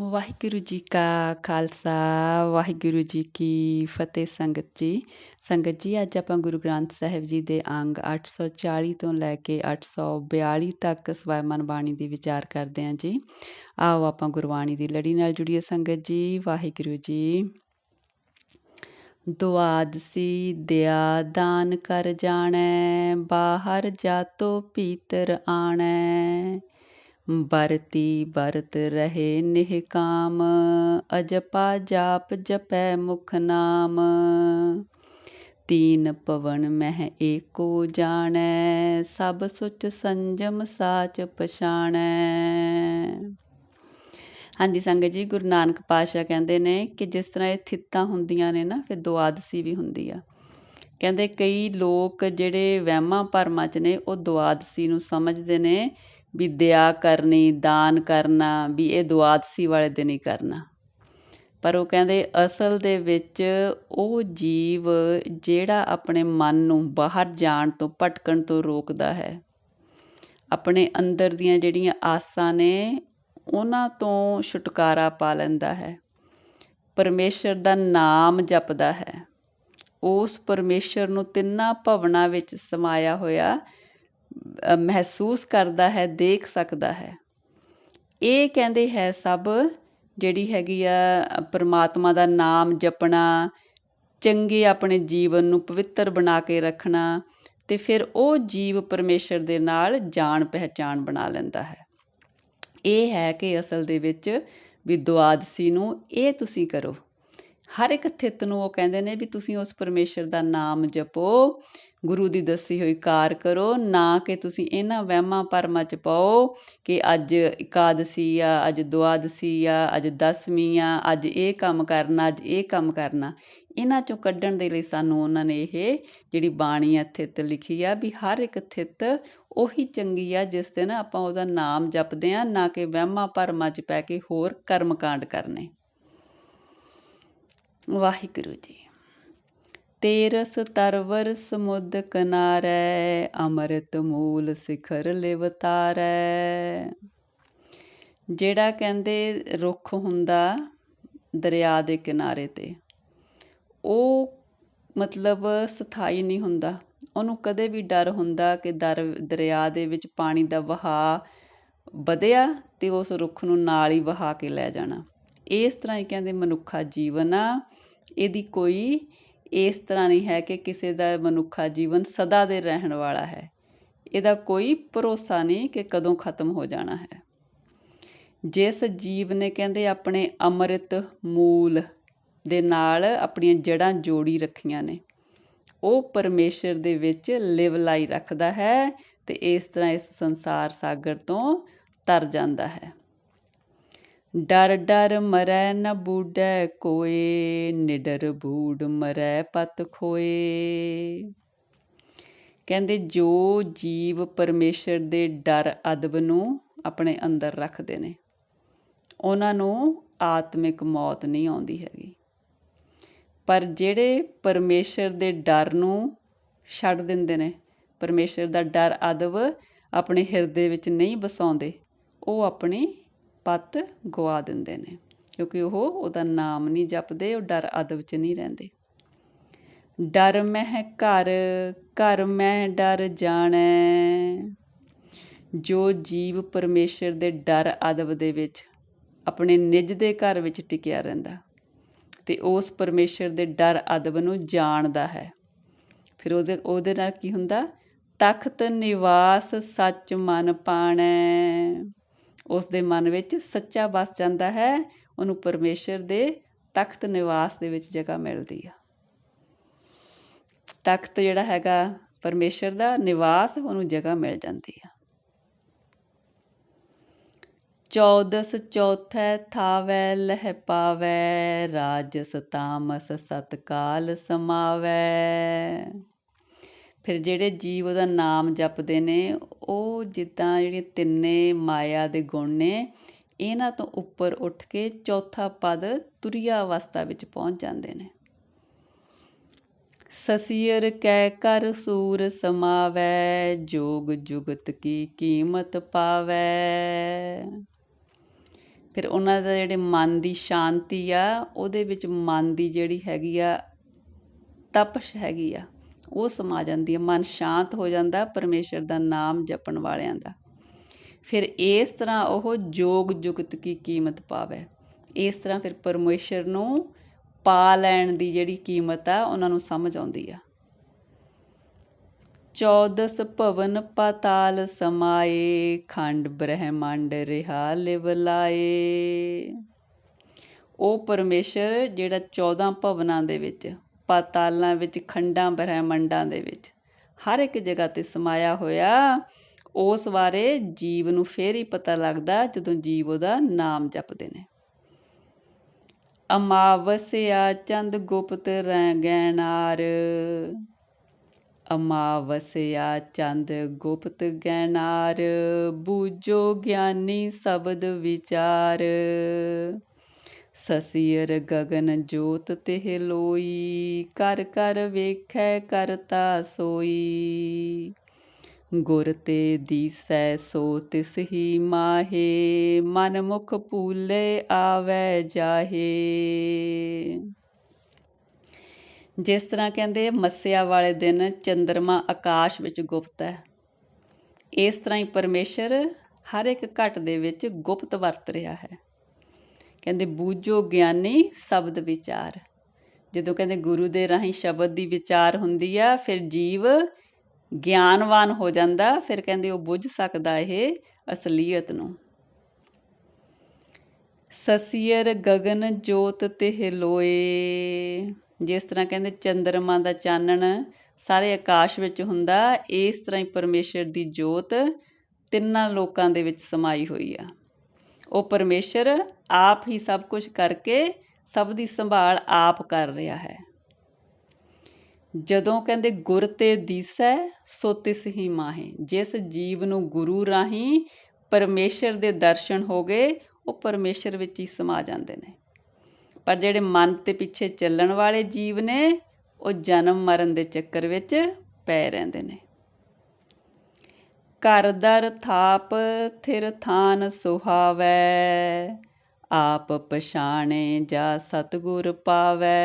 ਵਾਹਿਗੁਰੂ ਜੀ ਕਾ ਖਾਲਸਾ, ਵਾਹਿਗੁਰੂ ਜੀ ਕੀ ਫਤਿਹ ਸੰਗਤ ਜੀ। ਸੰਗਤ ਜੀ, ਅੱਜ ਆਪਾਂ ਗੁਰੂ ਗ੍ਰੰਥ ਸਾਹਿਬ ਜੀ ਦੇ ਅੰਗ 840 ਤੋਂ ਲੈ ਕੇ 842 ਤੱਕ ਸਵੈਮਨ ਬਾਣੀ ਦੀ ਵਿਚਾਰ ਕਰਦੇ ਹਾਂ ਜੀ। ਆਓ ਆਪਾਂ ਗੁਰਬਾਣੀ ਦੀ ਲੜੀ ਨਾਲ ਜੁੜੀਏ ਸੰਗਤ ਜੀ, ਵਾਹਿਗੁਰੂ ਜੀ। ਦੁਆਦਸੀ ਦਿਆ ਦਾਨ ਕਰ ਜਾਣੈ, ਬਾਹਰ ਜਾਤੋ ਭੀਤਰ ਆਣੈ। ਬਰਤੀ ਬਰਤ ਰਹੇ ਨਿਹਕਾਮ ਅਜਪਾ ਜਾਪ ਜਪੈ ਮੁਖ ਨਾਮ। ਤੀਨ ਪਵਨ ਮਹਿ ਏਕੋ ਜਾਣੈ, ਸਭ ਸੁਚ ਸੰਜਮ ਸਾਚ ਪਛਾਣੈ। ਹਾਂਜੀ ਸੰਗਤ ਜੀ, ਗੁਰੂ ਨਾਨਕ ਪਾਤਸ਼ਾਹ ਕਹਿੰਦੇ ਨੇ ਕਿ ਜਿਸ ਤਰ੍ਹਾਂ ਇਹ ਥਿੱਤਾਂ ਹੁੰਦੀਆਂ ਨੇ ਨਾ, ਫਿਰ ਦੁਆਦਸੀ ਵੀ ਹੁੰਦੀ ਆ। ਕਹਿੰਦੇ ਕਈ ਲੋਕ ਜਿਹੜੇ ਵਹਿਮਾਂ ਭਰਮਾਂ 'ਚ ਨੇ, ਉਹ ਦੁਆਦਸੀ ਨੂੰ ਸਮਝਦੇ ਨੇ। ਵੀ ਦਇਆ ਕਰਨੀ, ਦਾਨ ਕਰਨਾ, ਵੀ ਇਹ ਦੁਆਦਸੀ ਵਾਲੇ ਦਿਨ ਹੀ ਕਰਨਾ। ਪਰ ਉਹ ਕਹਿੰਦੇ ਅਸਲ ਦੇ ਵਿੱਚ ਉਹ ਜੀਵ ਜਿਹੜਾ ਆਪਣੇ ਮਨ ਨੂੰ ਬਾਹਰ ਜਾਣ ਤੋਂ, ਭਟਕਣ ਤੋਂ ਰੋਕਦਾ ਹੈ। ਆਪਣੇ ਅੰਦਰ ਦੀਆਂ ਜਿਹੜੀਆਂ ਆਸਾਂ ਨੇ, ਉਹਨਾਂ ਤੋਂ ਛੁਟਕਾਰਾ ਪਾ ਲੈਂਦਾ ਹੈ। ਪਰਮੇਸ਼ਰ ਦਾ ਨਾਮ ਜਪਦਾ ਹੈ। ਉਸ ਪਰਮੇਸ਼ਰ ਨੂੰ ਤਿੰਨਾਂ ਭਵਨਾਂ ਵਿੱਚ ਸਮਾਇਆ ਹੋਇਆ ਮਹਿਸੂਸ ਕਰਦਾ ਹੈ, ਦੇਖ ਸਕਦਾ ਹੈ। ਇਹ ਕਹਿੰਦੇ ਹੈ ਸਭ ਜਿਹੜੀ ਹੈਗੀ ਆ ਪਰਮਾਤਮਾ ਦਾ ਨਾਮ ਜਪਣਾ, ਚੰਗੇ ਆਪਣੇ ਜੀਵਨ ਨੂੰ ਪਵਿੱਤਰ ਬਣਾ ਕੇ ਰੱਖਣਾ ਤੇ ਫਿਰ ਉਹ ਜੀਵ ਪਰਮੇਸ਼ਰ ਦੇ ਨਾਲ ਜਾਣ ਪਹਿਚਾਣ ਬਣਾ ਲੈਂਦਾ ਹੈ। ਇਹ ਹੈ ਕਿ ਅਸਲ ਦੇ ਵਿੱਚ ਵੀ ਦੁਆਦਸੀ ਨੂੰ ਇਹ ਤੁਸੀਂ ਕਰੋ। ਹਰ ਇੱਕ ਥਿੱਤ ਨੂੰ ਉਹ ਕਹਿੰਦੇ ਨੇ ਵੀ ਤੁਸੀਂ ਉਸ ਪਰਮੇਸ਼ਰ ਦਾ ਨਾਮ ਜਪੋ ਗੁਰੂ ਦੀ ਦੱਸੀ ਹੋਈ ਕਾਰ ਕਰੋ, ਨਾ ਕਿ ਤੁਸੀਂ ਇਹਨਾਂ ਵਹਿਮਾਂ ਪਰਮਾਂ ਚ ਪਾਓ ਕਿ ਅੱਜ ਇਕਾਦਸੀ ਆ, ਅੱਜ ਦੁਆਦਸੀ ਆ, ਅੱਜ ਦਸਵੀਂ ਆ, ਅੱਜ ਇਹ ਕੰਮ ਕਰਨਾ, ਅੱਜ ਇਹ ਕੰਮ ਕਰਨਾ। ਇਹਨਾਂ ਚੋਂ ਕੱਢਣ ਦੇ ਲਈ ਸਾਨੂੰ ਉਹਨਾਂ ਨੇ ਇਹ ਜਿਹੜੀ ਬਾਣੀ ਆ, ਥਿੱਤ ਲਿਖੀ ਆ ਵੀ ਹਰ ਇੱਕ ਥਿੱਤ ਉਹੀ ਚੰਗੀ ਆ, ਜਿਸ ਦਿਨ ਆਪਾਂ ਉਹਦਾ ਨਾਮ ਜਪਦੇ ਆ ਨਾ ਕਿ ਵਹਿਮਾਂ ਭਰਮਾਂ ਚ ਪੈ ਕੇ ਹੋਰ ਕਰਮਕਾਂਡ ਕਰਨੇ। ਵਾਹਿਗੁਰੂ ਜੀ। ਤੇਰਸ ਤਰਵਰ ਸਮੁਦ ਕਿਨਾਰੇ ਅੰਮ੍ਰਿਤ ਮੂਲ ਸਿਖਰ ਲਿਵਤਾਰੈ ਜਿਹੜਾ ਕਹਿੰਦੇ ਰੁੱਖ ਹੁੰਦਾ ਦਰਿਆ ਦੇ ਕਿਨਾਰੇ ਤੇ, ਉਹ ਮਤਲਬ ਸਥਾਈ ਨਹੀਂ ਹੁੰਦਾ। ਉਹਨੂੰ ਕਦੇ ਵੀ ਡਰ ਹੁੰਦਾ ਕਿ ਦਰ, ਦਰਿਆ ਦੇ ਵਿੱਚ ਪਾਣੀ ਦਾ ਵਹਾ ਵਧਿਆ ਤੇ ਉਸ ਰੁੱਖ ਨੂੰ ਨਾਲ ਹੀ ਵਹਾ ਕੇ ਲੈ ਜਾਣਾ। ਇਸ ਤਰ੍ਹਾਂ ਹੀ ਕਹਿੰਦੇ ਮਨੁੱਖਾ ਜੀਵਨ ਆ। ਇਹਦੀ ਕੋਈ ਇਸ ਤਰ੍ਹਾਂ ਨਹੀਂ ਹੈ ਕਿ ਕਿਸੇ ਦਾ ਮਨੁੱਖਾ ਜੀਵਨ ਸਦਾ ਦੇ ਰਹਿਣ ਵਾਲਾ ਹੈ। ਇਹਦਾ ਕੋਈ ਭਰੋਸਾ ਨਹੀਂ ਕਿ ਕਦੋਂ ਖਤਮ ਹੋ ਜਾਣਾ ਹੈ। ਜਿਸ ਜੀਵ ਨੇ ਕਹਿੰਦੇ ਆਪਣੇ ਅੰਮ੍ਰਿਤ ਮੂਲ ਦੇ ਨਾਲ ਆਪਣੀਆਂ ਜੜਾਂ ਜੋੜੀ ਰੱਖੀਆਂ ਨੇ, ਉਹ ਪਰਮੇਸ਼ਰ ਦੇ ਵਿੱਚ ਲਿਵ ਲਾਈ ਰੱਖਦਾ ਹੈ ਤੇ ਇਸ ਤਰ੍ਹਾਂ ਇਸ ਸੰਸਾਰ ਸਾਗਰ ਤੋਂ ਤਰ ਜਾਂਦਾ ਹੈ। ਡਰ ਡਰ ਮਰੈ ਨ ਬੂਡੈ ਕੋਏ, ਨਿਡਰ ਬੂਡ ਮਰੈ ਪਤ ਖੋਏ। ਕਹਿੰਦੇ ਜੋ ਜੀਵ ਪਰਮੇਸ਼ਰ ਦੇ ਡਰ ਅਦਬ ਨੂੰ ਆਪਣੇ ਅੰਦਰ ਰੱਖਦੇ ਨੇ, ਉਹਨਾਂ ਨੂੰ ਆਤਮਿਕ ਮੌਤ ਨਹੀਂ ਆਉਂਦੀ ਹੈਗੀ। ਪਰ ਜਿਹੜੇ ਪਰਮੇਸ਼ਰ ਦੇ ਡਰ ਨੂੰ ਛੱਡ ਦਿੰਦੇ ਨੇ, ਪਰਮੇਸ਼ਰ ਦਾ ਡਰ ਅਦਬ ਆਪਣੇ ਹਿਰਦੇ ਵਿੱਚ ਨਹੀਂ ਬਸਾਉਂਦੇ ਉਹ ਆਪਣੀ ਪਤ ਗਵਾ ਦਿੰਦੇ ਨੇ, ਕਿਉਂਕਿ ਉਹ ਉਹਦਾ ਨਾਮ ਨਹੀਂ ਜਪਦੇ, ਉਹ ਡਰ ਅਦਬ 'ਚ ਨਹੀਂ ਰਹਿੰਦੇ। ਡਰ ਮਹਿ ਘਰ ਘਰ ਮੈਂ ਡਰ ਜਾਣੈ। ਜੋ ਜੀਵ ਪਰਮੇਸ਼ਰ ਦੇ ਡਰ ਅਦਬ ਦੇ ਵਿੱਚ ਆਪਣੇ ਨਿਜ ਦੇ ਘਰ ਵਿੱਚ ਟਿਕਿਆ ਰਹਿੰਦਾ ਤੇ ਉਸ ਪਰਮੇਸ਼ਰ ਦੇ ਡਰ ਅਦਬ ਨੂੰ ਜਾਣਦਾ ਹੈ। ਫਿਰ ਉਹਦੇ ਉਹਦੇ ਨਾਲ ਕੀ ਹੁੰਦਾ? ਤਖਤ ਨਿਵਾਸ ਸੱਚ ਮਨ ਪਾਣੈ। ਉਸ ਦੇ ਮਨ ਵਿੱਚ ਸੱਚਾ ਵਸ ਜਾਂਦਾ ਹੈ, ਉਹਨੂੰ ਪਰਮੇਸ਼ਰ ਦੇ ਤਖਤ ਨਿਵਾਸ ਦੇ ਵਿੱਚ ਜਗ੍ਹਾ ਮਿਲਦੀ ਆ। ਤਖਤ ਜਿਹੜਾ ਹੈਗਾ ਪਰਮੇਸ਼ਰ ਦਾ ਨਿਵਾਸ, ਉਹਨੂੰ ਜਗ੍ਹਾ ਮਿਲ ਜਾਂਦੀ ਆ। ਚੌਦਸ ਚੌਥੈ ਥਾਵੈ, ਲਹਿ ਪਾਵੈ, ਰਾਜਸ ਤਾਮਸ ਸਤਕਾਲ ਸਮਾਵੈ। ਫਿਰ ਜਿਹੜੇ ਜੀਵ ਉਹਦਾ ਨਾਮ ਜਪਦੇ ਨੇ, ਉਹ ਜਿੱਦਾਂ ਜਿਹੜੇ ਤਿੰਨੇ ਮਾਇਆ ਦੇ ਗੁਣ ਨੇ, ਇਹਨਾਂ ਤੋਂ ਉੱਪਰ ਉੱਠ ਕੇ ਚੌਥਾ ਪਦ ਤੁਰਿਆ ਅਵਸਥਾ ਵਿੱਚ ਪਹੁੰਚ ਜਾਂਦੇ ਨੇ। ਸਸੀਰ ਕੈ ਕਰ ਸੂਰ ਸਮਾਵੈ, ਜੋਗ ਜੁਗਤ ਕੀ ਕੀਮਤ ਪਾਵੈ। ਫਿਰ ਉਹਨਾਂ ਦਾ ਜਿਹੜੇ ਮਨ ਦੀ ਸ਼ਾਂਤੀ ਆ, ਉਹਦੇ ਵਿੱਚ ਮਨ ਦੀ ਜਿਹੜੀ ਹੈਗੀ ਆ ਤਪਸ਼ ਹੈਗੀ ਆ। ਉਹ ਸਮਾ ਜਾਂਦੀ ਹੈ, ਮਨ ਸ਼ਾਂਤ ਹੋ ਜਾਂਦਾ ਪਰਮੇਸ਼ਰ ਦਾ ਨਾਮ ਜਪਣ ਵਾਲਿਆਂ ਦਾ। ਫਿਰ ਇਸ ਤਰ੍ਹਾਂ ਉਹ ਜੋਗ ਜੁਗਤ ਕੀ ਕੀਮਤ ਪਾਵੇ। ਇਸ ਤਰ੍ਹਾਂ ਫਿਰ ਪਰਮੇਸ਼ਰ ਨੂੰ ਪਾ ਲੈਣ ਦੀ ਜਿਹੜੀ ਕੀਮਤ ਆ, ਉਹਨਾਂ ਨੂੰ ਸਮਝ ਆਉਂਦੀ ਆ। ਚੌਦਸ ਭਵਨ ਪਾਤਾਲ ਸਮਾਏ, ਖੰਡ ਬ੍ਰਹਮੰਡ ਰਿਹਾ ਲਿਵਲਾਏ ਉਹ ਪਰਮੇਸ਼ਰ ਜਿਹੜਾ 14 ਭਵਨਾਂ ਦੇ ਵਿੱਚ ਪਾਤਾਲਾਂ ਵਿੱਚ, ਖੰਡਾਂ, ਬ੍ਰਹਮੰਡਾਂ ਦੇ ਵਿੱਚ। ਹਰ ਇੱਕ ਜਗ੍ਹਾ ਤੇ ਸਮਾਇਆ ਹੋਇਆ, ਉਸ ਬਾਰੇ ਜੀਵ ਨੂੰ ਫੇਰ ਹੀ ਪਤਾ ਲੱਗਦਾ ਜਦੋਂ ਜੀਵ ਉਹਦਾ ਨਾਮ ਜਪਦੇ ਨੇ। ਅਮਾਵਸਿਆ ਚੰਦ ਗੁਪਤ ਰੈਗੈਨਾਰ ਅਮਾਵਸਿਆ ਚੰਦ ਗੁਪਤ ਗੈਨਾਰ ਬੂਝੋ ਗਿਆਨੀ ਸ਼ਬਦ ਵਿਚਾਰ। ਸਸੀਰ ਗਗਨ ਜੋਤ ਤਿਹ ਲੋਈ, ਕਰ ਕਰ ਵੇਖੈ ਕਰਤਾ ਸੋਈ। ਗੁਰ ਤੇ ਦੀਸੈ ਸੋ ਤਿਸ ਹੀ ਮਾਹੇ ਮਨ ਮੁਖ ਭੂਲੇ ਆਵੈ ਜਾਹੇ। ਜਿਸ ਤਰ੍ਹਾਂ ਕਹਿੰਦੇ ਮੱਸਿਆ ਵਾਲੇ ਦਿਨ ਚੰ드ਰਮਾ ਆਕਾਸ਼ ਵਿੱਚ ਗੁਪਤ ਹੈ। ਇਸ ਤਰ੍ਹਾਂ ਹੀ ਪਰਮੇਸ਼ਰ ਹਰ ਇੱਕ ਘਟ ਦੇ ਵਿੱਚ ਗੁਪਤ ਵਰਤ ਰਿਹਾ ਹੈ। ਕਹਿੰਦੇ, ਬੂਝੋ ਗਿਆਨੀ ਸ਼ਬਦ ਵਿਚਾਰ। ਜਦੋਂ ਕਹਿੰਦੇ, ਗੁਰੂ ਦੇ ਰਾਹੀਂ ਸ਼ਬਦ ਦੀ ਵਿਚਾਰ ਹੁੰਦੀ ਆ, ਫਿਰ ਜੀਵ ਗਿਆਨਵਾਨ ਹੋ ਜਾਂਦਾ, ਫਿਰ ਕਹਿੰਦੇ, ਉਹ ਬੁੱਝ ਸਕਦਾ ਇਹ ਅਸਲੀਅਤ ਨੂੰ। ਸਸੀਰ ਗਗਨ ਜੋਤ ਤੇ ਲੋਏ। ਜਿਸ ਤਰ੍ਹਾਂ ਕਹਿੰਦੇ, ਚੰਦਰਮਾ ਦਾ ਚਾਨਣ ਸਾਰੇ ਆਕਾਸ਼ ਵਿੱਚ ਹੁੰਦਾ, ਇਸ ਤਰ੍ਹਾਂ ਹੀ ਪਰਮੇਸ਼ਰ ਦੀ ਜੋਤ ਤਿੰਨਾਂ ਲੋਕਾਂ ਦੇ ਵਿੱਚ ਸਮਾਈ ਹੋਈ ਆ। ਉਹ ਪਰਮੇਸ਼ਰ ਆਪ ਹੀ ਸਭ ਕੁਝ ਕਰਕੇ ਸਭ ਦੀ ਸੰਭਾਲ ਆਪ ਕਰ ਰਿਹਾ ਹੈ। ਜਦੋਂ ਕਹਿੰਦੇ ਗੁਰ ਤੇ ਦੀਸੈ, ਸੋ ਤਿਸ ਹੀ ਮਾਹੇ। ਜਿਸ ਜੀਵ ਨੂੰ ਗੁਰੂ ਰਾਹੀਂ ਪਰਮੇਸ਼ਰ ਦੇ ਦਰਸ਼ਨ ਹੋ ਗਏ, ਉਹ ਪਰਮੇਸ਼ਰ ਵਿੱਚ ਹੀ ਸਮਾ ਜਾਂਦੇ ਨੇ। ਪਰ ਜਿਹੜੇ ਮਨ ਤੇ ਪਿੱਛੇ ਚੱਲਣ ਵਾਲੇ ਜੀਵ ਨੇ, ਉਹ ਜਨਮ ਮਰਨ ਦੇ ਚੱਕਰ ਵਿੱਚ ਪੈ ਰਹਿੰਦੇ ਨੇ। ਘਰ ਦਰ ਥਾਪ, ਥਿਰ ਥਾਨ ਸੁਹਾਵੈ। ਆਪ ਪਛਾਣੇ ਜਾ ਸਤਗੁਰ ਪਾਵੈ।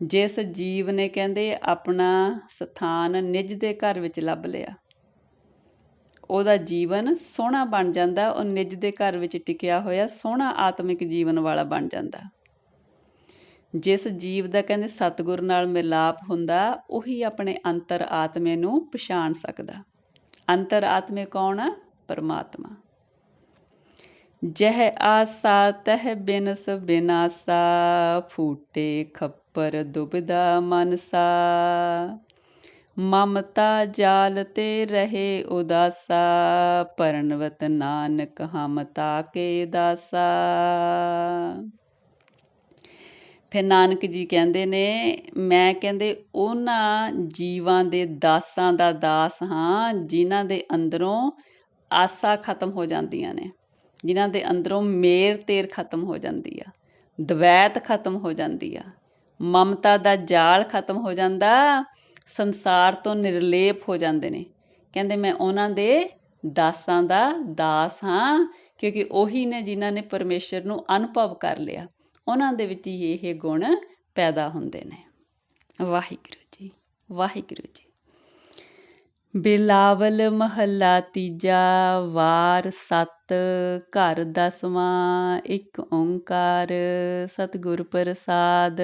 ਜਿਸ ਜੀਵ ਨੇ ਕਹਿੰਦੇ ਆਪਣਾ ਸਥਾਨ ਨਿਜ ਦੇ ਘਰ ਵਿੱਚ ਲੱਭ ਲਿਆ, ਉਹਦਾ ਜੀਵਨ ਸੋਹਣਾ ਬਣ ਜਾਂਦਾ, ਉਹ ਨਿਜ ਦੇ ਘਰ ਵਿੱਚ ਟਿਕਿਆ ਹੋਇਆ ਸੋਹਣਾ ਆਤਮਿਕ ਜੀਵਨ ਵਾਲਾ ਬਣ ਜਾਂਦਾ। ਜਿਸ ਜੀਵ ਦਾ ਕਹਿੰਦੇ ਸਤਗੁਰ ਨਾਲ ਮਿਲਾਪ ਹੁੰਦਾ, ਉਹੀ ਆਪਣੇ ਅੰਤਰ ਆਤਮੇ ਨੂੰ ਪਛਾਣ ਸਕਦਾ। ਅੰਤਰ ਆਤਮੇ ਕੌਣ ਆ? ਪਰਮਾਤਮਾ। ਜਹ ਆਸਾ, ਤਹ ਬਿਨਸ ਬਿਨਾਸਾ, ਫੂਟੇ ਖੱਪਰ ਦੁਬਦਾ ਮਨਸਾ। ਮਮਤਾ ਜਾਲ ਤੇ ਰਹੇ ਉਦਾਸਾ, ਪਰਨਵਤ ਨਾਨਕ ਹਮਤਾ ਕੇ ਦਾਸਾ। ਫਿਰ ਨਾਨਕ ਜੀ ਕਹਿੰਦੇ ਨੇ, ਮੈਂ ਕਹਿੰਦੇ ਉਹਨਾਂ ਜੀਵਾਂ ਦੇ ਦਾਸਾਂ ਦਾ ਦਾਸ ਹਾਂ, ਜਿਨ੍ਹਾਂ ਦੇ ਅੰਦਰੋਂ ਆਸਾ ਖਤਮ ਹੋ ਜਾਂਦੀਆਂ ਨੇ। ਜਿਨ੍ਹਾਂ ਦੇ ਅੰਦਰੋਂ ਮੇਰ ਤੇਰ ਖਤਮ ਹੋ ਜਾਂਦੀ ਆ, ਦਵੈਤ ਖਤਮ ਹੋ ਜਾਂਦੀ ਆ, ਮਮਤਾ ਦਾ ਜਾਲ ਖਤਮ ਹੋ ਜਾਂਦਾ, ਸੰਸਾਰ ਤੋਂ ਨਿਰਲੇਪ ਹੋ ਜਾਂਦੇ ਨੇ। ਕਹਿੰਦੇ ਮੈਂ ਉਹਨਾਂ ਦੇ ਦਾਸਾਂ ਦਾ ਦਾਸ ਹਾਂ, ਕਿਉਂਕਿ ਉਹੀ ਨੇ ਜਿਨ੍ਹਾਂ ਨੇ ਪਰਮੇਸ਼ਰ ਨੂੰ ਅਨੁਭਵ ਕਰ ਲਿਆ। ਉਹਨਾਂ ਦੇ ਵਿੱਚ ਹੀ ਇਹ ਗੁਣ ਪੈਦਾ ਹੁੰਦੇ ਨੇ। ਵਾਹਿਗੁਰੂ ਜੀ ਵਾਹਿਗੁਰੂ ਜੀ। ਬਿਲਾਵਲ ਮਹੱਲਾ ਤੀਜਾ ਵਾਰ ਸਤ, ਘਰ ਦਸਵਾਂ ਇੱਕ ਓੰਕਾਰ, ਸਤਿਗੁਰ ਪ੍ਰਸਾਦ।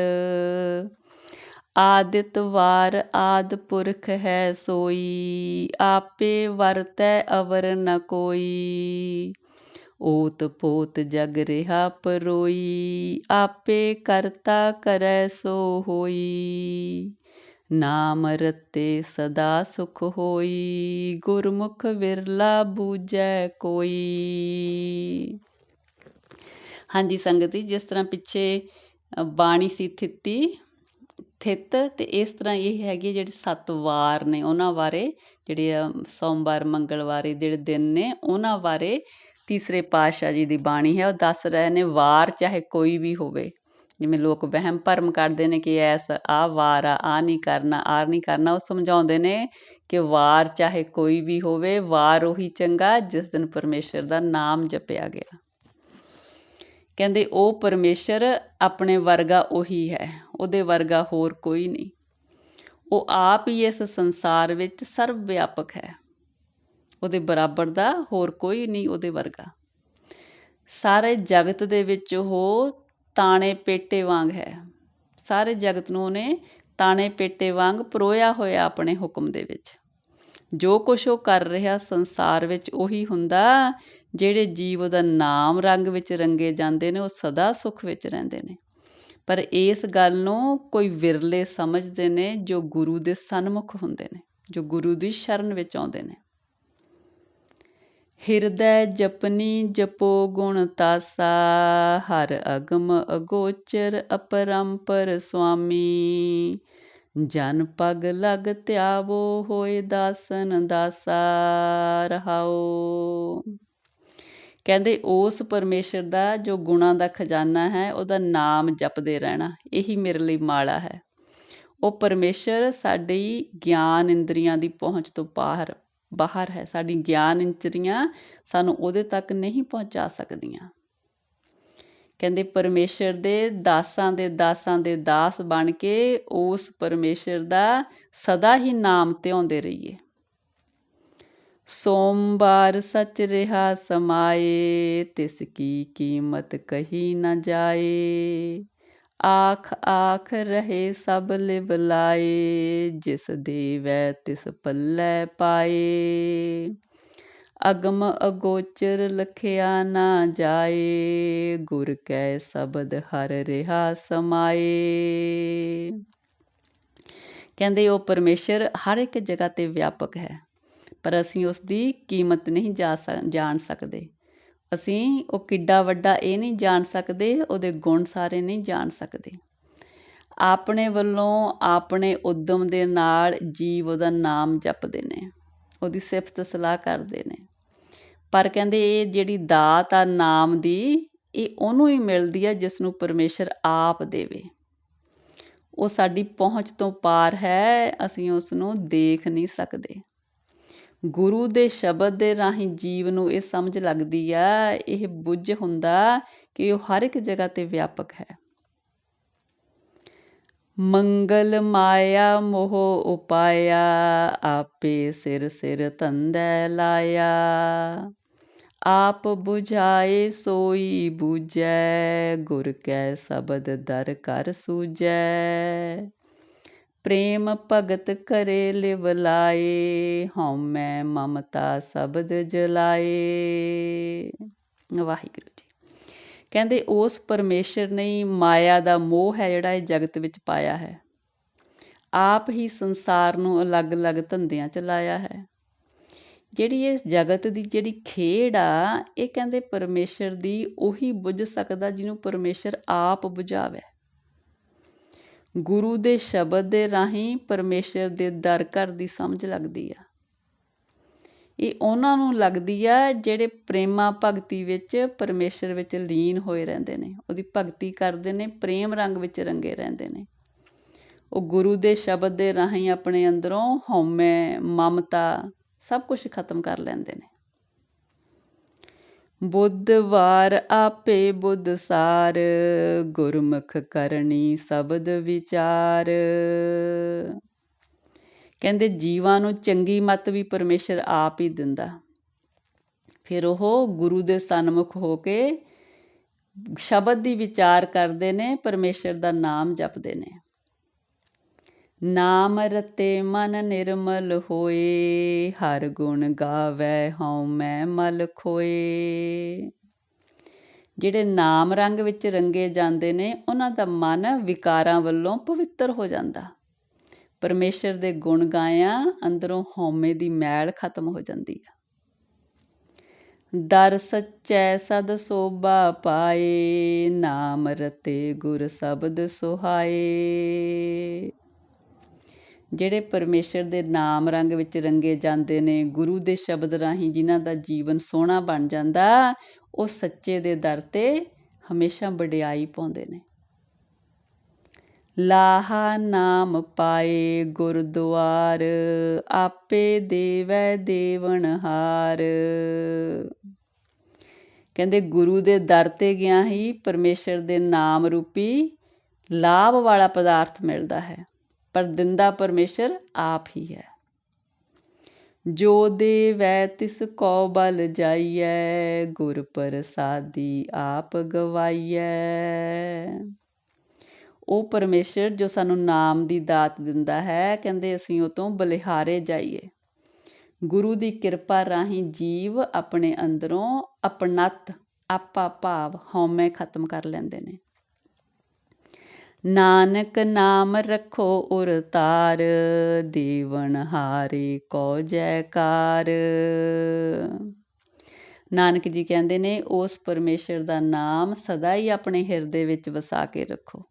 ਆਦਿਤ ਵਾਰ ਆਦ ਪੁਰਖ ਹੈ ਸੋਈ, ਆਪੇ ਵਰਤੈ ਅਵਰ ਨ ਕੋਈ। ਓਤ ਪੋਤ ਜਗ ਰਿਹਾ ਪਰੋਈ, ਆਪੇ ਕਰਤਾ ਕਰੈ ਸੋ ਹੋਈ। ਨਾਮ ਰਤੇ ਸਦਾ ਸੁਖ ਹੋਈ, ਗੁਰਮੁਖ ਵਿਰਲਾ ਬੂਝੈ ਕੋਈ। ਹਾਂਜੀ, ਸੰਗਤ ਜੀ, ਜਿਸ ਤਰ੍ਹਾਂ ਪਿੱਛੇ ਬਾਣੀ ਸੀ ਥਿੱਤੀ, ਥਿੱਤ ਤੇ ਇਸ ਤਰ੍ਹਾਂ ਇਹ ਹੈਗੀ ਜਿਹੜੇ ਸੱਤ ਵਾਰ ਨੇ, ਉਹਨਾਂ ਬਾਰੇ ਜਿਹੜੇ ਸੋਮਵਾਰ, ਮੰਗਲਵਾਰ ਜਿਹੜੇ ਦਿਨ ਨੇ, ਉਹਨਾਂ ਬਾਰੇ ਤੀਸਰੇ ਪਾਤਸ਼ਾਹ ਜੀ ਦੀ ਬਾਣੀ ਹੈ, ਉਹ ਦੱਸ ਰਹੇ ਨੇ ਵਾਰ ਚਾਹੇ ਕੋਈ ਵੀ ਹੋਵੇ। ਜਿਵੇਂ ਲੋਕ ਵਹਿਮ ਭਰਮ ਕਰਦੇ ਨੇ ਕਿ ਐਸ, ਆ ਵਾਰ ਆ ਆ ਨਹੀਂ ਕਰਨਾ ਆਰ ਨਹੀਂ ਕਰਨਾ, ਉਹ ਸਮਝਾਉਂਦੇ ਨੇ ਕਿ ਵਾਰ ਚਾਹੇ ਕੋਈ ਵੀ ਹੋਵੇ, ਵਾਰ ਉਹੀ ਚੰਗਾ ਜਿਸ ਦਿਨ ਪਰਮੇਸ਼ਰ ਦਾ ਨਾਮ ਜਪਿਆ ਗਿਆ। ਕਹਿੰਦੇ, ਉਹ ਪਰਮੇਸ਼ਰ ਆਪਣੇ ਵਰਗਾ ਉਹੀ ਹੈ, ਉਹਦੇ ਵਰਗਾ ਹੋਰ ਕੋਈ ਨਹੀਂ। ਉਹ ਆਪ ਹੀ ਇਸ ਸੰਸਾਰ ਵਿੱਚ ਸਰਵ ਵਿਆਪਕ ਹੈ। ਉਹਦੇ ਬਰਾਬਰ ਦਾ ਹੋਰ ਕੋਈ ਨਹੀਂ ਉਹਦੇ ਵਰਗਾ। ਸਾਰੇ ਜਗਤ ਦੇ ਵਿੱਚ ਉਹ ਤਾਣੇ ਪੇਟੇ ਵਾਂਗ ਹੈ। ਸਾਰੇ ਜਗਤ ਨੂੰ ਉਹਨੇ ਤਾਣੇ ਪੇਟੇ ਵਾਂਗ ਪਰੋਇਆ ਹੋਇਆ ਆਪਣੇ ਹੁਕਮ ਦੇ ਵਿੱਚ। ਜੋ ਕੁਛ ਉਹ ਕਰ ਰਿਹਾ ਸੰਸਾਰ ਵਿੱਚ ਉਹੀ ਹੁੰਦਾ, ਜਿਹੜੇ ਜੀਵ ਉਹਦਾ ਨਾਮ ਰੰਗ ਵਿੱਚ ਰੰਗੇ ਜਾਂਦੇ ਨੇ, ਉਹ ਸਦਾ ਸੁਖ ਵਿੱਚ ਰਹਿੰਦੇ ਨੇ। ਪਰ ਇਸ ਗੱਲ ਨੂੰ ਕੋਈ ਵਿਰਲੇ ਸਮਝਦੇ ਨੇ ਜੋ ਗੁਰੂ ਦੇ ਸਨਮੁਖ ਹੁੰਦੇ ਨੇ, ਜੋ ਗੁਰੂ ਦੀ ਸ਼ਰਨ ਵਿੱਚ ਆਉਂਦੇ ਨੇ। ਹਿਰਦੈ ਜਪਨੀ ਜਪੋ ਗੁਣ ਤਾਸਾ, ਹਰ ਅਗਮ ਅਗੋਚਰ ਅਪਰੰਪਰ ਸੁਆਮੀ। ਜਨ ਪਗ ਲਗ ਧਿਆਵੋ ਹੋਏ ਦਾਸਨ ਦਾਸਾ, ਰਹਾਓ। ਕਹਿੰਦੇ ਉਸ ਪਰਮੇਸ਼ਰ ਦਾ ਜੋ ਗੁਣਾਂ ਦਾ ਖਜ਼ਾਨਾ ਹੈ, ਉਹਦਾ ਨਾਮ ਜਪਦੇ ਰਹਿਣਾ, ਇਹੀ ਮੇਰੇ ਲਈ ਮਾਲਾ ਹੈ। ਉਹ ਪਰਮੇਸ਼ਰ ਸਾਡੀ ਗਿਆਨ ਇੰਦਰੀਆਂ ਦੀ ਪਹੁੰਚ ਤੋਂ ਬਾਹਰ ਬਾਹਰ ਹੈ। ਸਾਡੀ ਗਿਆਨ ਇੰਤਰੀਆਂ ਸਾਨੂੰ ਉਹਦੇ ਤੱਕ ਨਹੀਂ ਪਹੁੰਚਾ ਸਕਦੀਆਂ। ਕਹਿੰਦੇ ਪਰਮੇਸ਼ਰ ਦੇ ਦਾਸਾਂ ਦੇ ਦਾਸਾਂ ਦੇ ਦਾਸ ਬਣ ਕੇ ਉਸ ਪਰਮੇਸ਼ਰ ਦਾ ਸਦਾ ਹੀ ਨਾਮ ਧਿਆਉਂਦੇ ਰਹੀਏ। ਸੋਮਵਾਰ ਸਚ ਰਿਹਾ ਸਮਾਏ, ਤਿਸ ਕੀ ਕੀਮਤ ਕਹੀ ਨਾ ਜਾਏ। ਆਖ ਆਖ ਰਹੇ ਸਭ ਲਿਵਲਾਏ ਜਿਸ ਦੇਵੈ ਤਿਸ ਪੱਲੇ ਪਾਏ। ਅਗਮ ਅਗੋਚਰ ਲਖਿਆ ਨਾ ਜਾਏ, ਗੁਰ ਕੈ ਸ਼ਬਦ ਹਰ ਰਿਹਾ ਸਮਾਏ। ਕਹਿੰਦੇ ਉਹ ਪਰਮੇਸ਼ਰ ਹਰ ਇੱਕ ਜਗ੍ਹਾ ਤੇ ਵਿਆਪਕ ਹੈ, ਪਰ ਅਸੀਂ ਉਸ ਦੀ ਕੀਮਤ ਨਹੀਂ ਜਾਣ ਸਕਦੇ। ਅਸੀਂ ਉਹ ਕਿੱਡਾ ਵੱਡਾ ਇਹ ਨਹੀਂ ਜਾਣ ਸਕਦੇ, ਉਹਦੇ ਗੁਣ ਸਾਰੇ ਨਹੀਂ ਜਾਣ ਸਕਦੇ। ਆਪਣੇ ਵੱਲੋਂ ਆਪਣੇ ਉਦਮ ਦੇ ਨਾਲ ਜੀਵ ਉਹਦਾ ਨਾਮ ਜਪਦੇ ਨੇ, ਉਹਦੀ ਸਿਫਤ ਸਲਾਹ ਕਰਦੇ ਨੇ। ਪਰ ਕਹਿੰਦੇ ਇਹ ਜਿਹੜੀ ਦਾਤ ਆ ਨਾਮ ਦੀ, ਇਹ ਉਹਨੂੰ ਹੀ ਮਿਲਦੀ ਹੈ ਜਿਸ ਨੂੰ ਪਰਮੇਸ਼ਰ ਆਪ ਦੇਵੇ। ਉਹ ਸਾਡੀ ਪਹੁੰਚ ਤੋਂ ਪਾਰ ਹੈ, ਅਸੀਂ ਉਸ ਨੂੰ ਦੇਖ ਨਹੀਂ ਸਕਦੇ। ਗੁਰੂ ਦੇ ਸ਼ਬਦ ਦੇ ਰਾਹੀਂ ਜੀਵ ਨੂੰ ਇਹ ਸਮਝ ਲੱਗਦੀ ਆ, ਇਹ ਬੁੱਝ ਹੁੰਦਾ ਕਿ ਉਹ ਹਰ ਇੱਕ ਜਗ੍ਹਾ ਤੇ ਵਿਆਪਕ ਹੈ। ਮੰਗਲ ਮਾਇਆ ਮੋਹ ਉਪਾਇਆ, ਆਪੇ ਸਿਰ ਸਿਰ ਤੰਦੈ ਲਾਇਆ। ਆਪ 부ਝਾਏ ਸੋਈ 부ਝੈ ਗੁਰ ਕੈ ਸ਼ਬਦ ਦਰ ਕਰ ਸੂਜੈ ਪ੍ਰੇਮ ਭਗਤ ਕਰੇ ਲਿਵ ਲਾਏ ਹਉਮੈ ਮਮਤਾ ਸ਼ਬਦ ਜਲਾਏ। ਵਾਹਿਗੁਰੂ ਜੀ। ਕਹਿੰਦੇ ਉਸ ਪਰਮੇਸ਼ਰ ਨੇ ਮਾਇਆ ਦਾ ਮੋਹ ਹੈ ਜਿਹੜਾ ਇਹ ਜਗਤ ਵਿੱਚ ਪਾਇਆ ਹੈ। ਆਪ ਹੀ ਸੰਸਾਰ ਨੂੰ ਅਲੱਗ-ਅਲੱਗ ਧੰਦਿਆਂ ਚ ਲਾਇਆ ਹੈ। ਜਿਹੜੀ ਇਸ ਜਗਤ ਦੀ ਜਿਹੜੀ ਖੇਡ ਆ, ਇਹ ਕਹਿੰਦੇ ਪਰਮੇਸ਼ਰ ਦੀ ਉਹੀ ਬੁੱਝ ਸਕਦਾ ਜਿਹਨੂੰ ਪਰਮੇਸ਼ਰ ਆਪ ਬੁਝਾਵੇ। ਗੁਰੂ ਦੇ ਸ਼ਬਦ ਦੇ ਰਾਹੀਂ ਪਰਮੇਸ਼ਰ ਦੇ ਦਰ ਘਰ ਦੀ ਸਮਝ ਲੱਗਦੀ ਆ। ਇਹ ਉਹਨਾਂ ਨੂੰ ਲੱਗਦੀ ਆ ਜਿਹੜੇ ਪ੍ਰੇਮਾ ਭਗਤੀ ਵਿੱਚ ਪਰਮੇਸ਼ਰ ਵਿੱਚ ਲੀਨ ਹੋਏ ਰਹਿੰਦੇ ਨੇ। ਉਹਦੀ ਭਗਤੀ ਕਰਦੇ ਨੇ, ਪ੍ਰੇਮ ਰੰਗ ਵਿੱਚ ਰੰਗੇ ਰਹਿੰਦੇ ਨੇ। ਉਹ ਗੁਰੂ ਦੇ ਸ਼ਬਦ ਦੇ ਰਾਹੀਂ ਆਪਣੇ ਅੰਦਰੋਂ ਹਉਮੈ, ਮਮਤਾ ਸਭ ਕੁਝ ਖਤਮ ਕਰ ਲੈਂਦੇ ਨੇ। ਬੁੱਧਵਾਰ ਆਪੇ ਬੁੱਧ ਸਾਰ, ਗੁਰਮੁਖ ਕਰਨੀ ਸ਼ਬਦ ਵਿਚਾਰ। ਕਹਿੰਦੇ ਜੀਵਾਂ ਨੂੰ ਚੰਗੀ ਮਤ ਵੀ ਪਰਮੇਸ਼ਰ ਆਪ ਹੀ ਦਿੰਦਾ। ਫਿਰ ਉਹ ਗੁਰੂ ਦੇ ਸਨਮੁਖ ਹੋ ਕੇ ਸ਼ਬਦ ਦੀ ਵਿਚਾਰ ਕਰਦੇ ਨੇ, ਪਰਮੇਸ਼ਰ ਦਾ ਨਾਮ ਜਪਦੇ ਨੇ। ਨਾਮ ਰਤੇ ਮਨ ਨਿਰਮਲ ਹੋਏ, ਹਰ ਗੁਣ ਗਾਵੇ ਹਉ ਮੈਂ ਮਲ ਖੋਏ। ਜਿਹੜੇ ਨਾਮ ਰੰਗ ਵਿੱਚ ਰੰਗੇ ਜਾਂਦੇ ਨੇ, ਉਹਨਾਂ ਦਾ ਮਨ ਵਿਕਾਰਾਂ ਵੱਲੋਂ ਪਵਿੱਤਰ ਹੋ ਜਾਂਦਾ। ਪਰਮੇਸ਼ਰ ਦੇ ਗੁਣ ਗਾਇਆ ਅੰਦਰੋਂ ਹਉਮੈ ਦੀ ਮੈਲ ਖਤਮ ਹੋ ਜਾਂਦੀ ਆ। ਦਰ ਸੱਚੈ ਸਦ ਸੋਭਾ ਪਾਏ, ਨਾਮ ਰਤੇ ਗੁਰ ਸ਼ਬਦ ਸੁਹਾਏ। ਜਿਹੜੇ ਪਰਮੇਸ਼ਰ ਦੇ ਨਾਮ ਰੰਗ ਵਿੱਚ ਰੰਗੇ ਜਾਂਦੇ ਨੇ, ਗੁਰੂ ਦੇ ਸ਼ਬਦ ਰਾਹੀਂ ਜਿਨ੍ਹਾਂ ਦਾ ਜੀਵਨ ਸੋਹਣਾ ਬਣ ਜਾਂਦਾ, ਉਹ ਸੱਚੇ ਦੇ ਦਰ ਤੇ ਹਮੇਸ਼ਾ ਵਡਿਆਈ ਪਾਉਂਦੇ ਨੇ। ਲਾਹਾ ਨਾਮ ਪਾਏ ਗੁਰਦੁਆਰ ਆਪੇ ਦੇਵੈ ਦੇਵਨਹਾਰ ਕਹਿੰਦੇ ਗੁਰੂ ਦੇ ਦਰ ਤੇ ਗਿਆ ਹੀ ਪਰਮੇਸ਼ਰ ਦੇ ਨਾਮ ਰੂਪੀ ਲਾਭ ਵਾਲਾ ਪਦਾਰਥ ਮਿਲਦਾ ਹੈ। ਪਰ ਦਿੰਦਾ ਪਰਮੇਸ਼ਰ ਆਪ ਹੀ ਹੈ। ਜੋ ਦੇਵੈ, ਤਿਸ ਕੋ ਬਲ ਜਾਈਐ, ਗੁਰ ਪ੍ਰਸਾਦੀ ਆਪ ਗਵਾਈਐ। ਉਹ ਪਰਮੇਸ਼ਰ ਜੋ ਸਾਨੂੰ ਨਾਮ ਦੀ ਦਾਤ ਦਿੰਦਾ ਹੈ, ਕਹਿੰਦੇ ਅਸੀਂ ਉਹ ਤੋਂ ਬਲਿਹਾਰੇ ਜਾਈਏ। ਗੁਰੂ ਦੀ ਕਿਰਪਾ ਰਾਹੀਂ ਜੀਵ ਆਪਣੇ ਅੰਦਰੋਂ ਆਪਣਤ, ਆਪਾ ਭਾਵ ਹਉਮੈ ਖਤਮ ਕਰ ਲੈਂਦੇ ਨੇ। ਨਾਨਕ ਨਾਮ ਰੱਖੋ ਉਰ ਤਾਰ, ਦੇਵਨ ਹਾਰੇ ਕੋ ਜੈਕਾਰ। ਨਾਨਕ ਜੀ ਕਹਿੰਦੇ ਨੇ, ਉਸ ਪਰਮੇਸ਼ਰ ਦਾ ਨਾਮ ਸਦਾ ਹੀ ਆਪਣੇ ਹਿਰਦੇ ਵਿੱਚ ਵਸਾ ਕੇ ਰੱਖੋ।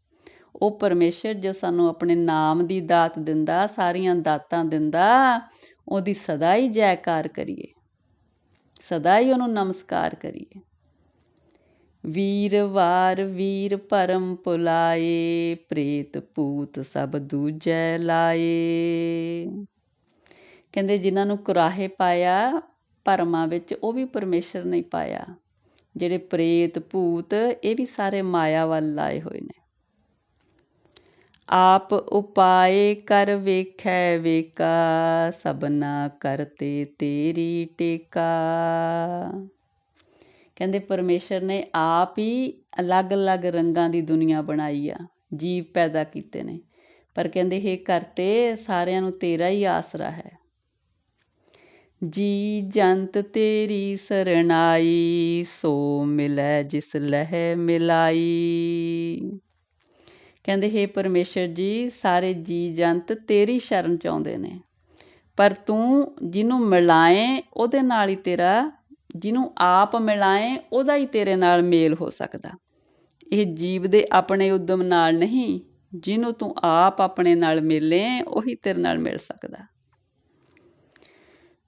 ਉਹ ਪਰਮੇਸ਼ਰ ਜੋ ਸਾਨੂੰ ਆਪਣੇ ਨਾਮ ਦੀ ਦਾਤ ਦਿੰਦਾ, ਸਾਰੀਆਂ ਦਾਤਾਂ ਦਿੰਦਾ, ਉਹਦੀ ਸਦਾ ਹੀ ਜੈਕਾਰ ਕਰੀਏ। ਸਦਾ ਹੀ ਉਹਨੂੰ ਨਮਸਕਾਰ ਕਰੀਏ। ਵੀਰਵਾਰ ਵੀਰ ਪਰਮ ਪੁਲਾਏ, ਪ੍ਰੇਤ ਪੂਤ ਸਭ ਦੂਜੈ ਲਾਏ। ਕਹਿੰਦੇ ਜਿਨ੍ਹਾਂ ਨੂੰ ਕੁਰਾਹੇ ਪਾਇਆ ਪਰਮਾਂ ਵਿੱਚ ਉਹ ਵੀ ਪਰਮੇਸ਼ਰ ਨੇ ਪਾਇਆ। ਜਿਹੜੇ ਪ੍ਰੇਤ ਭੂਤ ਇਹ ਵੀ ਸਾਰੇ ਮਾਇਆ ਵੱਲ ਲਾਏ ਹੋਏ ਨੇ। ਆਪ ਉਪਾਏ ਕਰ ਵੇਖੈ ਵੇਕਾ ਸਬਨਾ ਕਰਤੇ ਤੇਰੀ ਟੇਕਾ। ਕਹਿੰਦੇ ਪਰਮੇਸ਼ਰ ਨੇ ਆਪ ਹੀ ਅਲੱਗ-ਅਲੱਗ ਰੰਗਾਂ ਦੀ ਦੁਨੀਆ ਬਣਾਈ ਆ, ਜੀਵ ਪੈਦਾ ਕੀਤੇ ਨੇ। ਪਰ ਕਹਿੰਦੇ ਇਹ ਕਰਤੇ ਸਾਰਿਆਂ ਨੂੰ ਤੇਰਾ ਹੀ ਆਸਰਾ ਹੈ। ਜੀ ਜੰਤ ਤੇਰੀ ਸਰਣਾਈ, ਸੋ ਮਿਲੈ ਜਿਸ ਲਹਿ ਮਿਲਾਈ। ਕਹਿੰਦੇ ਹੈ ਪਰਮੇਸ਼ਰ ਜੀ, ਸਾਰੇ ਜੀ ਜੰਤ ਤੇਰੀ ਸ਼ਰਨ ਚਾਹੁੰਦੇ ਨੇ। ਪਰ ਤੂੰ ਜਿਹਨੂੰ ਮਿਲਾਏ, ਉਹਦੇ ਨਾਲ ਹੀ ਤੇਰਾ ਜਿਹਨੂੰ ਆਪ ਮਿਲਾਏ, ਉਹਦਾ ਹੀ ਤੇਰੇ ਨਾਲ ਮੇਲ ਹੋ ਸਕਦਾ। ਇਹ ਜੀਵ ਦੇ ਆਪਣੇ ਉਦਮ ਨਾਲ ਨਹੀਂ, ਜਿਹਨੂੰ ਤੂੰ ਆਪ ਆਪਣੇ ਨਾਲ ਮਿਲੇ, ਉਹੀ ਤੇਰੇ ਨਾਲ ਮਿਲ ਸਕਦਾ।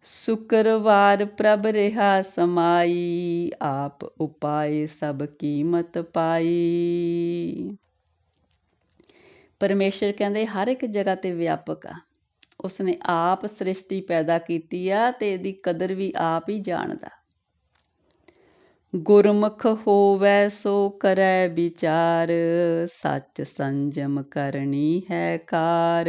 ਸ਼ੁਕਰਵਾਰ ਪ੍ਰਭ ਰਿਹਾ ਸਮਾਈ, ਆਪ ਉਪਾਏ ਸਭ ਕੀਮਤ ਪਾਈ। ਪਰਮੇਸ਼ਰ ਕਹਿੰਦੇ, ਹਰ ਇੱਕ ਜਗ੍ਹਾ ਤੇ ਵਿਆਪਕ ਆ। ਉਸਨੇ ਆਪ ਸ੍ਰਿਸ਼ਟੀ ਪੈਦਾ ਕੀਤੀ ਆ ਤੇ ਇਹਦੀ ਕਦਰ ਵੀ ਆਪ ਹੀ ਜਾਣਦਾ। ਗੁਰਮੁਖ ਹੋਵੇ ਸੋ ਕਰੈ ਵਿਚਾਰ, ਸੱਚ ਸੰਜਮ ਕਰਨੀ ਹੈ ਕਾਰ।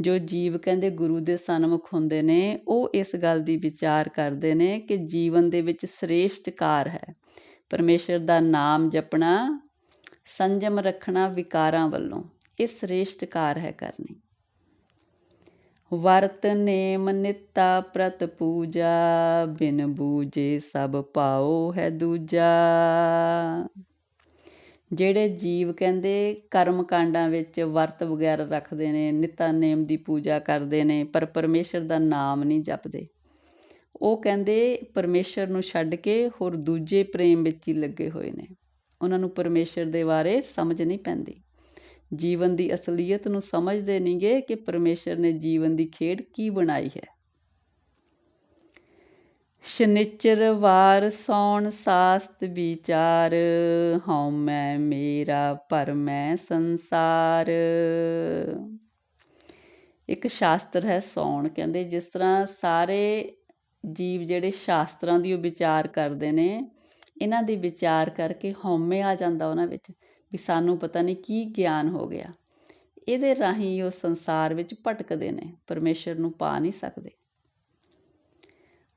ਜੋ ਜੀਵ ਕਹਿੰਦੇ ਗੁਰੂ ਦੇ ਸਨਮੁਖ ਹੁੰਦੇ ਨੇ, ਉਹ ਇਸ ਗੱਲ ਦੀ ਵਿਚਾਰ ਕਰਦੇ ਨੇ ਕਿ ਜੀਵਨ ਦੇ ਵਿੱਚ ਸ੍ਰੇਸ਼ਟ ਕਾਰ ਹੈ। ਪਰਮੇਸ਼ਰ ਦਾ ਨਾਮ ਜਪਣਾ, ਸੰਜਮ ਰੱਖਣਾ ਵਿਕਾਰਾਂ ਵੱਲੋਂ, ਇਹ ਸ੍ਰੇਸ਼ਟ ਕਾਰ ਹੈ ਕਰਨੀ। ਵਰਤ ਨੇਮ ਨਿੱਤਾ ਪ੍ਰਤ ਪੂਜਾ, ਬਿਨ ਬੂਜੇ ਸਭ ਪਾਓ ਹੈ ਦੂਜਾ। ਜਿਹੜੇ ਜੀਵ ਕਹਿੰਦੇ ਕਰਮ ਕਾਂਡਾਂ ਵਿੱਚ ਵਰਤ ਵਗੈਰਾ ਰੱਖਦੇ ਨੇ, ਨਿਤਾ ਨੇਮ ਦੀ ਪੂਜਾ ਕਰਦੇ ਨੇ, ਪਰ ਪਰਮੇਸ਼ਰ ਦਾ ਨਾਮ ਨਹੀਂ ਜਪਦੇ। ਉਹ ਕਹਿੰਦੇ ਪਰਮੇਸ਼ਰ ਨੂੰ ਛੱਡ ਕੇ ਹੋਰ ਦੂਜੇ ਪ੍ਰੇਮ ਵਿੱਚ ਹੀ ਲੱਗੇ ਹੋਏ ਨੇ। ਉਹਨਾਂ ਨੂੰ ਪਰਮੇਸ਼ਰ ਦੇ ਬਾਰੇ ਸਮਝ ਨਹੀਂ ਪੈਂਦੀ। ਜੀਵਨ ਦੀ ਅਸਲੀਅਤ ਨੂੰ ਸਮਝਦੇ ਨਹੀਂਗੇ ਕਿ ਪਰਮੇਸ਼ਰ ਨੇ ਜੀਵਨ ਦੀ ਖੇਡ ਕੀ ਬਣਾਈ ਹੈ। ਸ਼ਨਿਚਰ ਵਾਰ ਸੌਣ ਸਾਸਤ ਵਿਚਾਰ, ਹਉ ਮੈਂ ਮੇਰਾ ਪਰ ਮੈਂ ਸੰਸਾਰ। ਇੱਕ ਸ਼ਾਸਤਰ ਹੈ ਸੌਣ, ਕਹਿੰਦੇ ਜਿਸ ਤਰ੍ਹਾਂ ਸਾਰੇ ਜੀਵ ਜਿਹੜੇ ਸ਼ਾਸਤਰਾਂ ਦੀ ਉਹ ਵਿਚਾਰ ਕਰਦੇ ਨੇ, ਇਹਨਾਂ ਦੀ ਵਿਚਾਰ ਕਰਕੇ ਹਉਮੈ ਆ ਜਾਂਦਾ ਉਹਨਾਂ ਵਿੱਚ। ਵੀ ਸਾਨੂੰ ਪਤਾ ਨਹੀਂ ਕੀ ਗਿਆਨ ਹੋ ਗਿਆ। ਇਹਦੇ ਰਾਹੀਂ ਉਹ ਸੰਸਾਰ ਵਿੱਚ ਭਟਕਦੇ ਨੇ, ਪਰਮੇਸ਼ਰ ਨੂੰ ਪਾ ਨਹੀਂ ਸਕਦੇ।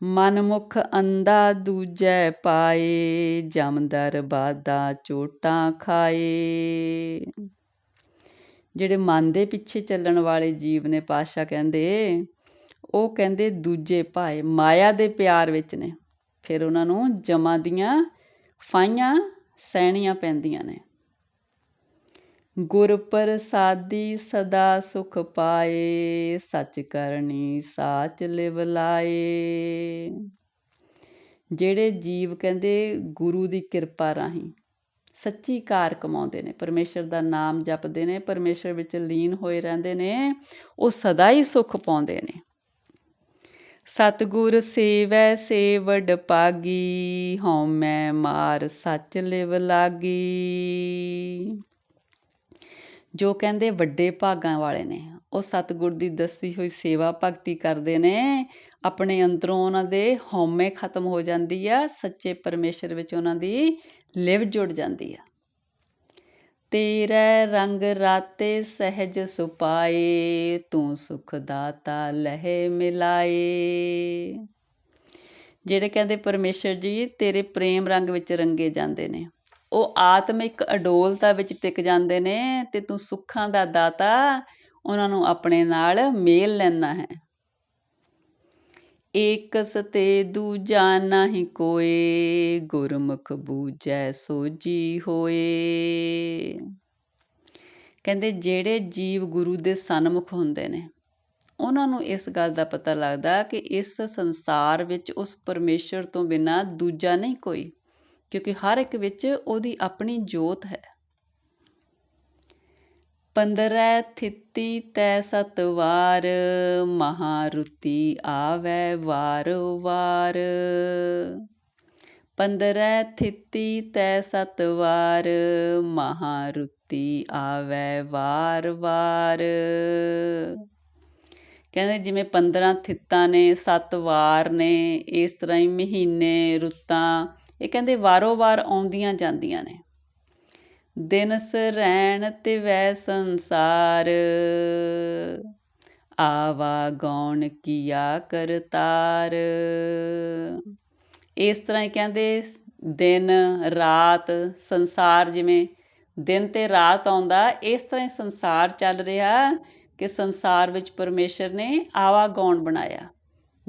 ਮਨਮੁਖ ਅੰਦਾ ਦੂਜੈ ਪਾਏ ਜਮਦਰ ਬਾਦਾ ਚੋਟਾਂ ਖਾਏ। ਜਿਹੜੇ ਮਨ ਦੇ ਪਿੱਛੇ ਚੱਲਣ ਵਾਲੇ ਜੀਵ ਨੇ ਪਾਸ਼ਾ ਕਹਿੰਦੇ, ਉਹ ਕਹਿੰਦੇ ਦੂਜੇ ਭਾਏ, ਮਾਇਆ ਦੇ ਪਿਆਰ ਵਿੱਚ ਨੇ। ਫਿਰ ਉਹਨਾਂ ਨੂੰ ਜਮਾਂ ਦੀਆਂ ਫਾਈਆਂ ਸਹਿਣੀਆਂ ਪੈਂਦੀਆਂ ਨੇ। ਗੁਰ ਪ੍ਰਸਾਦੀ ਸਦਾ ਸੁਖ ਪਾਏ, ਸੱਚ ਕਰਨੀ ਸਾਚ ਲਿਵ ਲਾਏ। ਜਿਹੜੇ ਜੀਵ ਕਹਿੰਦੇ ਗੁਰੂ ਦੀ ਕਿਰਪਾ ਰਾਹੀਂ ਸੱਚੀ ਕਾਰ ਕਮਾਉਂਦੇ ਨੇ, ਪਰਮੇਸ਼ਰ ਦਾ ਨਾਮ ਜਪਦੇ ਨੇ, ਪਰਮੇਸ਼ਰ ਵਿੱਚ ਲੀਨ ਹੋਏ ਰਹਿੰਦੇ ਨੇ, ਉਹ ਸਦਾ ਹੀ ਸੁਖ ਪਾਉਂਦੇ ਨੇ। ਸਤਗੁਰ ਸੇਵੈ ਸੇਵਡ ਪਾਗੀ, ਹਉ ਮੈਂ ਮਾਰ ਸੱਚ ਲਿਵ ਲਾਗੀ। ਜੋ ਕਹਿੰਦੇ ਵੱਡੇ ਭਾਗਾਂ ਵਾਲੇ ਨੇ, ਉਹ ਸਤਿਗੁਰ ਦੀ ਦੱਸੀ ਹੋਈ ਸੇਵਾ ਭਗਤੀ ਕਰਦੇ ਨੇ, ਆਪਣੇ ਅੰਦਰੋਂ ਉਹਨਾਂ ਦੇ ਹਉਮੈ ਖਤਮ ਹੋ ਜਾਂਦੀ ਆ, ਸੱਚੇ ਪਰਮੇਸ਼ਰ ਵਿੱਚ ਉਹਨਾਂ ਦੀ ਲਿਵ ਜੁੜ ਜਾਂਦੀ ਆ। ਤੇਰੇ ਰੰਗ ਰਾਤੇ ਸਹਿਜ ਸੁਪਾਏ, ਤੂੰ ਸੁਖ ਦਾਤਾ ਲਹਿ ਮਿਲਾਏ। ਜਿਹੜੇ ਕਹਿੰਦੇ ਪਰਮੇਸ਼ਰ ਜੀ, ਤੇਰੇ ਪ੍ਰੇਮ ਰੰਗ ਵਿੱਚ ਰੰਗੇ ਜਾਂਦੇ ਨੇ। ਉਹ ਆਤਮਿਕ ਅਡੋਲਤਾ ਵਿੱਚ ਟਿਕ ਜਾਂਦੇ ਨੇ ਤੇ ਤੂੰ ਸੁੱਖਾਂ ਦਾ ਦਾਤਾ, ਉਹਨਾਂ ਨੂੰ ਆਪਣੇ ਨਾਲ ਮੇਲ ਲੈਣਾ ਹੈ। ਏਕਸ ਤੇ ਦੂਜਾ ਨਹੀਂ ਕੋਏ, ਗੁਰਮੁਖ ਬੂਝੈ ਸੋਜੀ ਹੋਏ। ਕਹਿੰਦੇ ਜਿਹੜੇ ਜੀਵ ਗੁਰੂ ਦੇ ਸਨਮੁਖ ਹੁੰਦੇ ਨੇ, ਉਹਨਾਂ ਨੂੰ ਇਸ ਗੱਲ ਦਾ ਪਤਾ ਲੱਗਦਾ ਕਿ ਇਸ ਸੰਸਾਰ ਵਿੱਚ ਉਸ ਪਰਮੇਸ਼ਰ ਤੋਂ ਬਿਨਾ ਦੂਜਾ ਨਹੀਂ ਕੋਈ। ਕਿਉਂਕਿ ਹਰ ਇੱਕ ਵਿੱਚ ਉਹਦੀ ਆਪਣੀ ਜੋਤ ਹੈ। ਪੰਦਰੈ ਥਿੱਤੀ ਤੈ ਸਤਵਾਰ, ਮਹਾਰੁਤੀ ਆਵੈ ਵਾਰ ਵਾਰ। ਪੰਦਰੈ ਥਿੱਤੀ ਤੈ ਸਤਵਾਰ, ਮਹਾਰੁਤੀ ਆਵੈ ਵਾਰ ਵਾਰ। ਕਹਿੰਦੇ ਜਿਵੇਂ 15 ਥਿੱਤਾਂ ਨੇ 7 ਵਾਰ ਨੇ, ਇਸ ਤਰ੍ਹਾਂ ਹੀ ਮਹੀਨੇ, ਰੁੱਤਾਂ ਇਹ ਕਹਿੰਦੇ ਵਾਰੋ ਵਾਰ ਆਉਂਦੀਆਂ ਜਾਂਦੀਆਂ ਨੇ। ਦਿਨ ਰਹਿਣ ਤੇ ਵੈ ਸੰਸਾਰ। ਆਵਾ ਗੌਣ ਕੀਆ ਕਰਤਾਰ ਇਸ ਤਰ੍ਹਾਂ ਹੀ ਕਹਿੰਦੇ ਦਿਨ, ਰਾਤ, ਸੰਸਾਰ ਜਿਵੇਂ ਦਿਨ ਤੇ ਰਾਤ ਆਉਂਦਾ, ਇਸ ਤਰ੍ਹਾਂ ਹੀ ਸੰਸਾਰ ਚੱਲ ਰਿਹਾ ਕਿ ਸੰਸਾਰ ਵਿੱਚ ਪਰਮੇਸ਼ਰ ਨੇ ਆਵਾ ਗੌਣ ਬਣਾਇਆ।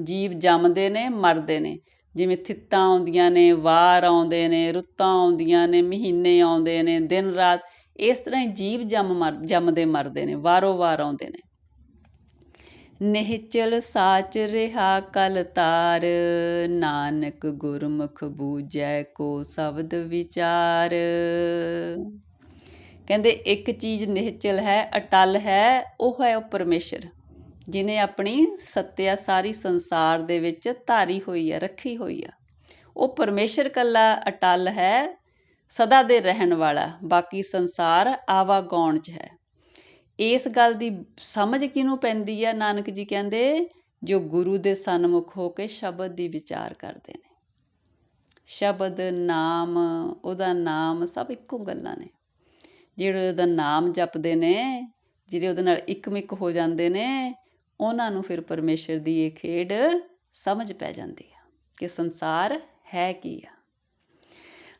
ਜੀਵ ਜੰਮਦੇ ਨੇ, ਮਰਦੇ ਨੇ। ਜਿਵੇਂ ਥਿੱਤਾਂ ਆਉਂਦੀਆਂ ਨੇ, ਵਾਰ ਆਉਂਦੇ ਨੇ, ਰੁੱਤਾਂ ਆਉਂਦੀਆਂ ਨੇ, ਮਹੀਨੇ ਆਉਂਦੇ ਨੇ, ਦਿਨ ਰਾਤ, ਇਸ ਤਰ੍ਹਾਂ ਹੀ ਜੀਵ ਜੰਮ ਮਰ, ਜੰਮਦੇ ਮਰਦੇ ਨੇ, ਵਾਰੋ ਵਾਰ ਆਉਂਦੇ ਨੇ। ਨਿਹਚਲ ਸਾਚ ਰਿਹਾ ਕਲ ਤਾਰ, ਨਾਨਕ ਗੁਰਮੁਖ ਬੂਝੈ ਕੋ ਸ਼ਬਦ ਵਿਚਾਰ। ਕਹਿੰਦੇ ਇੱਕ ਚੀਜ਼ ਨਿਹਚਲ ਹੈ, ਅਟਲ ਹੈ, ਉਹ ਹੈ ਉਹ ਪਰਮੇਸ਼ਰ। ਜਿਨੇ ਆਪਣੀ ਸੱਤਿਆ ਸਾਰੀ ਸੰਸਾਰ ਦੇ ਵਿੱਚ ਧਾਰੀ ਹੋਈ ਹੈ ਰੱਖੀ ਹੋਈ ਆ। ਉਹ ਪਰਮੇਸ਼ਰ ਕੱਲਾ ਅਟਲ ਹੈ, ਸਦਾ ਦੇ ਰਹਿਣ ਵਾਲਾ, ਬਾਕੀ ਸੰਸਾਰ ਆਵਾ ਗੌਣ 'ਚ ਹੈ। ਇਸ ਗੱਲ ਦੀ ਸਮਝ ਕਿਨੂੰ ਪੈਂਦੀ ਹੈ ਨਾਨਕ ਜੀ ਕਹਿੰਦੇ, ਜੋ ਗੁਰੂ ਦੇ ਸਨਮੁਖ ਹੋ ਕੇ ਸ਼ਬਦ ਦੀ ਵਿਚਾਰ ਕਰਦੇ ਨੇ। ਸ਼ਬਦ, ਨਾਮ, ਉਹਦਾ ਨਾਮ ਸਭ ਇੱਕੋ ਗੱਲਾਂ ਨੇ। ਜਿਹੜੇ ਉਹਦਾ ਨਾਮ ਜਪਦੇ ਨੇ, ਜਿਹੜੇ ਉਹਦੇ ਨਾਲ ਇੱਕਮਿਕ ਹੋ ਜਾਂਦੇ ਨੇ ਉਹਨਾਂ ਨੂੰ ਫਿਰ ਪਰਮੇਸ਼ਰ ਦੀ ਇਹ ਖੇਡ ਸਮਝ ਪੈ ਜਾਂਦੀ ਆ ਕਿ ਸੰਸਾਰ ਹੈ ਕੀ ਆ।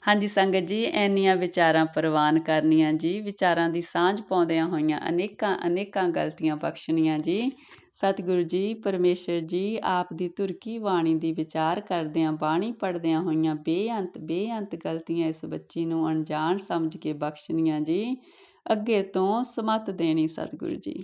ਹਾਂਜੀ ਸੰਗਤ ਜੀ ਐਨੀਆਂ ਵਿਚਾਰਾਂ ਪ੍ਰਵਾਨ ਕਰਨੀਆਂ ਜੀ, ਵਿਚਾਰਾਂ ਦੀ ਸਾਂਝ ਪਾਉਂਦਿਆਂ ਹੋਈਆਂ ਅਨੇਕਾਂ ਅਨੇਕਾਂ ਗਲਤੀਆਂ ਬਖਸ਼ਣੀਆਂ ਜੀ। ਸਤਿਗੁਰੂ ਜੀ, ਪਰਮੇਸ਼ਰ ਜੀ, ਆਪ ਦੀ ਤੁਰਕੀ ਬਾਣੀ ਦੀ ਵਿਚਾਰ ਕਰਦਿਆਂ, ਬਾਣੀ ਪੜਦਿਆਂ ਹੋਈਆਂ ਬੇਅੰਤ ਬੇਅੰਤ ਗਲਤੀਆਂ ਇਸ ਬੱਚੀ ਨੂੰ ਅਣਜਾਣ ਸਮਝ ਕੇ ਬਖਸ਼ਣੀਆਂ ਜੀ। ਅੱਗੇ ਤੋਂ ਸਮਤ ਦੇਣੀ ਸਤਿਗੁਰੂ ਜੀ।